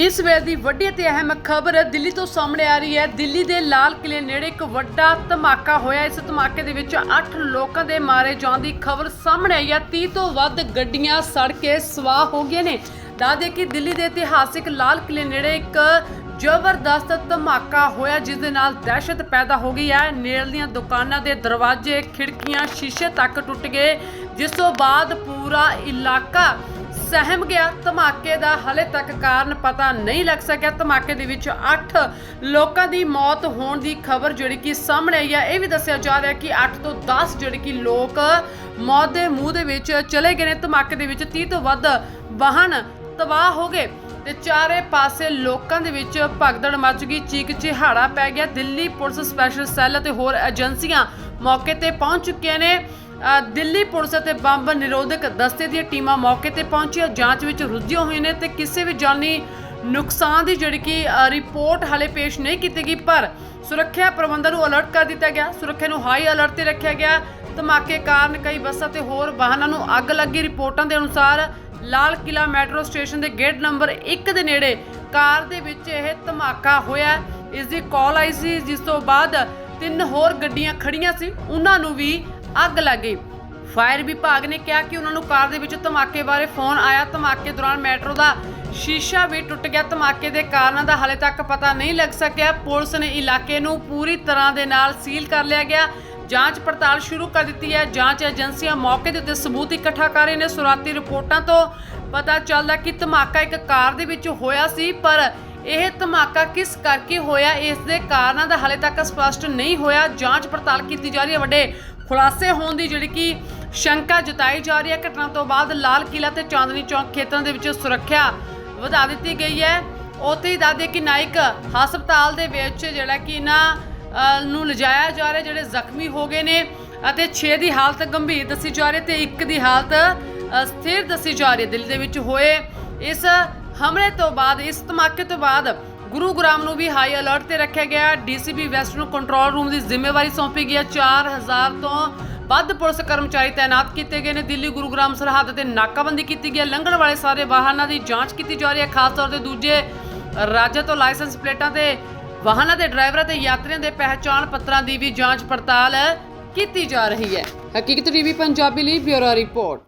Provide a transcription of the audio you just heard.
ਇਸ ਵੇਲੇ ਦੀ ਵੱਡੀ ਅਤੇ ਅਹਿਮ ਖਬਰ ਦਿੱਲੀ ਤੋਂ ਸਾਹਮਣੇ ਆ ਰਹੀ ਹੈ। ਦਿੱਲੀ ਦੇ ਲਾਲ ਕਿਲੇ ਨੇੜੇ ਇੱਕ ਵੱਡਾ ਧਮਾਕਾ ਹੋਇਆ। ਇਸ ਧਮਾਕੇ ਦੇ ਵਿੱਚ 8 ਲੋਕਾਂ ਦੇ ਮਾਰੇ ਜਾਣ ਦੀ ਖਬਰ ਸਾਹਮਣੇ ਆਈ ਹੈ। 30 ਤੋਂ ਵੱਧ ਗੱਡੀਆਂ ਸੜ ਕੇ ਸਵਾਹ ਹੋ ਗਈਆਂ ਨੇ। ਦੱਸਦੇ ਕਿ ਦਿੱਲੀ ਦੇ ਇਤਿਹਾਸਿਕ ਲਾਲ ਕਿਲੇ ਨੇੜੇ ਇੱਕ ਜ਼ਬਰਦਸਤ ਧਮਾਕਾ ਹੋਇਆ, ਜਿਸ ਦੇ ਨਾਲ ਦਹਿਸ਼ਤ ਪੈਦਾ ਹੋ ਗਈ ਹੈ। ਨੇੜ ਦੀਆਂ ਦੁਕਾਨਾਂ ਦੇ ਦਰਵਾਜ਼ੇ, ਖਿੜਕੀਆਂ, ਸ਼ੀਸ਼ੇ ਤੱਕ ਟੁੱਟ ਗਏ, ਜਿਸ ਤੋਂ ਬਾਅਦ ਪੂਰਾ ਇਲਾਕਾ ਸਹਿਮ ਗਿਆ। ਧਮਾਕੇ ਦਾ ਹਲੇ ਤੱਕ ਕਾਰਨ ਪਤਾ ਨਹੀਂ ਲੱਗ ਸਕਿਆ। ਧਮਾਕੇ ਦੇ ਵਿੱਚ 8 ਲੋਕਾਂ ਦੀ ਮੌਤ ਹੋਣ ਦੀ ਖਬਰ ਜਿਹੜੀ ਕਿ ਸਾਹਮਣੇ ਆਈ ਹੈ। ਇਹ ਵੀ ਦੱਸਿਆ ਜਾ ਰਿਹਾ ਕਿ 8 ਤੋਂ 10 ਜਿਹੜੇ ਕਿ ਲੋਕ ਮੌਤ ਦੇ ਮੂੰਹ ਦੇ ਵਿੱਚ ਚਲੇ ਗਏ ਨੇ। ਧਮਾਕੇ ਦੇ ਵਿੱਚ 30 ਤੋਂ ਵੱਧ ਵਾਹਨ ਤਬਾਹ ਹੋ ਗਏ ਤੇ ਚਾਰੇ ਪਾਸੇ ਲੋਕਾਂ ਦੇ ਵਿੱਚ ਭਗਦੜ ਮਚ ਗਈ। ਚੀਕ ਚਿਹਾੜਾ ਪੈ ਗਿਆ। ਦਿੱਲੀ ਪੁਲਿਸ ਸਪੈਸ਼ਲ ਸੈੱਲ ਅਤੇ ਹੋਰ ਏਜੰਸੀਆਂ ਮੌਕੇ ਤੇ ਪਹੁੰਚ ਚੁੱਕੀਆਂ ਨੇ। ਦਿੱਲੀ ਪੁਲਿਸ ਅਤੇ ਬੰਬ ਨਿਰੋਧਕ ਦਸਤੇ ਦੀਆਂ ਟੀਮਾਂ ਮੌਕੇ ਤੇ ਪਹੁੰਚੀਆਂ। ਜਾਂਚ ਵਿੱਚ ਰੁੱਝੀਆਂ ਹੋਈਆਂ ਨੇ ਤੇ ਕਿਸੇ ਵੀ ਜਾਨੀ ਨੁਕਸਾਨ ਦੀ ਜਿਹੜੀ ਕਿ ਰਿਪੋਰਟ ਹਲੇ ਪੇਸ਼ ਨਹੀਂ ਕੀਤੀ ਗਈ, ਪਰ ਸੁਰੱਖਿਆ ਪ੍ਰਬੰਧਾਂ ਨੂੰ ਅਲਰਟ ਕਰ ਦਿੱਤਾ ਗਿਆ। ਸੁਰੱਖਿਆ ਨੂੰ ਹਾਈ ਅਲਰਟ ਤੇ ਰੱਖਿਆ ਗਿਆ। ਧਮਾਕੇ ਕਾਰਨ ਕਈ ਬੱਸਾਂ ਤੇ ਹੋਰ ਵਾਹਨਾਂ ਨੂੰ ਅੱਗ ਲੱਗੀ। ਰਿਪੋਰਟਾਂ ਦੇ ਅਨੁਸਾਰ ਲਾਲ ਕਿਲਾ ਮੈਟਰੋ ਸਟੇਸ਼ਨ ਦੇ ਗੇਟ ਨੰਬਰ 1 ਦੇ ਨੇੜੇ ਕਾਰ ਦੇ ਵਿੱਚ ਇਹ ਧਮਾਕਾ ਹੋਇਆ। ਇਸ ਦੀ ਕਾਲ ਆਈ ਸੀ, ਜਿਸ ਤੋਂ ਬਾਅਦ ਤਿੰਨ ਹੋਰ ਗੱਡੀਆਂ ਖੜੀਆਂ ਸੀ। ਉਹਨਾਂ ਨੂੰ ਵੀ ਅੱਗ ਲੱਗ ਗਈ। ਫਾਇਰ ਵਿਭਾਗ ਨੇ ਕਿਹਾ ਕਿ ਉਹਨਾਂ ਨੂੰ ਕਾਰ ਦੇ ਵਿੱਚ ਧਮਾਕੇ ਬਾਰੇ ਫੋਨ ਆਇਆ। ਧਮਾਕੇ ਦੌਰਾਨ ਮੈਟਰੋ ਦਾ ਸ਼ੀਸ਼ਾ ਵੀ ਟੁੱਟ ਗਿਆ। ਧਮਾਕੇ ਦੇ ਕਾਰਨਾਂ ਦਾ ਹਾਲੇ ਤੱਕ ਪਤਾ ਨਹੀਂ ਲੱਗ ਸਕਿਆ। ਪੁਲਿਸ ਨੇ ਇਲਾਕੇ ਨੂੰ ਪੂਰੀ ਤਰ੍ਹਾਂ ਦੇ ਨਾਲ ਸੀਲ ਕਰ ਲਿਆ ਗਿਆ। ਜਾਂਚ ਪੜਤਾਲ ਸ਼ੁਰੂ ਕਰ ਦਿੱਤੀ ਹੈ। ਜਾਂਚ ਏਜੰਸੀਆਂ ਮੌਕੇ ਦੇ ਉੱਤੇ ਸਬੂਤ ਇਕੱਠਾ ਕਰ ਰਹੀਆਂ ਨੇ। ਸੁਰਾਤੀ ਰਿਪੋਰਟਾਂ ਤੋਂ ਪਤਾ ਚੱਲਦਾ ਕਿ ਧਮਾਕਾ ਇੱਕ ਕਾਰ ਦੇ ਵਿੱਚ ਹੋਇਆ ਸੀ, ਪਰ ਇਹ ਧਮਾਕਾ ਕਿਸ ਕਰਕੇ ਹੋਇਆ, ਇਸ ਦੇ ਕਾਰਨਾਂ ਦਾ ਹਾਲੇ ਤੱਕ ਸਪਸ਼ਟ ਨਹੀਂ ਹੋਇਆ। ਜਾਂਚ ਪੜਤਾਲ ਕੀਤੀ ਜਾ ਰਹੀ ਹੈ। ਵੱਡੇ ਖੁਲਾਸੇ ਹੋਣ ਦੀ ਜਿਹੜੀ ਕਿ ਸ਼ੰਕਾ ਜਤਾਈ ਜਾ ਰਹੀ ਹੈ। ਘਟਨਾ ਤੋਂ ਬਾਅਦ ਲਾਲ ਕਿਲਾ ਤੇ ਚਾਂਦਨੀ ਚੌਕ ਖੇਤਰਾਂ ਦੇ ਵਿੱਚ ਸੁਰੱਖਿਆ ਵਧਾ ਦਿੱਤੀ ਗਈ ਹੈ। ਉੱਥੇ ਹੀ ਦੱਸਦੇ ਕਿ ਨਾਇਕ ਹਸਪਤਾਲ ਦੇ ਵਿੱਚ ਜਿਹੜਾ ਕਿ ਇਹਨਾਂ ਨੂੰ ਲਿਜਾਇਆ ਜਾ ਰਿਹਾ, ਜਿਹੜੇ ਜ਼ਖਮੀ ਹੋ ਗਏ ਨੇ ਅਤੇ 6 ਦੀ ਹਾਲਤ ਗੰਭੀਰ ਦੱਸੀ ਜਾ ਰਹੀ ਹੈ ਤੇ ਇੱਕ ਦੀ ਹਾਲਤ ਸਥਿਰ ਦੱਸੀ ਜਾ ਰਹੀ ਹੈ। ਦਿੱਲੀ ਦੇ ਵਿੱਚ ਹੋਏ ਇਸ ਹਮਲੇ ਤੋਂ ਬਾਅਦ, ਇਸ ਧਮਾਕੇ ਤੋਂ ਬਾਅਦ ਗੁਰੂਗ੍ਰਾਮ ਨੂੰ ਵੀ ਹਾਈ ਅਲਰਟ ਤੇ ਰੱਖਿਆ ਗਿਆ ਡੀਸੀਪੀ ਵੈਸਟ ਨੂੰ ਕੰਟਰੋਲ ਰੂਮ ਦੀ ਜ਼ਿੰਮੇਵਾਰੀ ਸੌਂਪੀ ਗਈ ਹੈ। 4000 ਤੋਂ ਵੱਧ ਪੁਲਿਸ ਕਰਮਚਾਰੀ ਤਾਇਨਾਤ ਕੀਤੇ ਗਏ ਨੇ। ਦਿੱਲੀ ਗੁਰੂਗ੍ਰਾਮ ਸਰਹੱਦ ਤੇ ਨਾਕਾਬੰਦੀ ਕੀਤੀ ਗਈ ਹੈ। ਲੰਘਣ ਵਾਲੇ ਸਾਰੇ ਵਾਹਨਾਂ ਦੀ ਜਾਂਚ ਕੀਤੀ ਜਾ ਰਹੀ ਹੈ। ਖਾਸ ਤੌਰ ਤੇ ਦੂਜੇ ਰਾਜਾਂ ਤੋਂ ਲਾਇਸੈਂਸ ਪਲੇਟਾਂ ਤੇ ਵਾਹਨਾਂ ਦੇ ਡਰਾਈਵਰਾਂ ਤੇ ਯਾਤਰੀਆਂ ਦੇ ਪਹਿਚਾਣ ਪੱਤਰਾਂ ਦੀ ਵੀ ਜਾਂਚ ਪੜਤਾਲ ਕੀਤੀ ਜਾ ਰਹੀ ਹੈ। ਹਕੀਕਤ ਟੀਵੀ ਪੰਜਾਬੀ ਲਈ ਬਿਊਰੋ ਰਿਪੋਰਟ।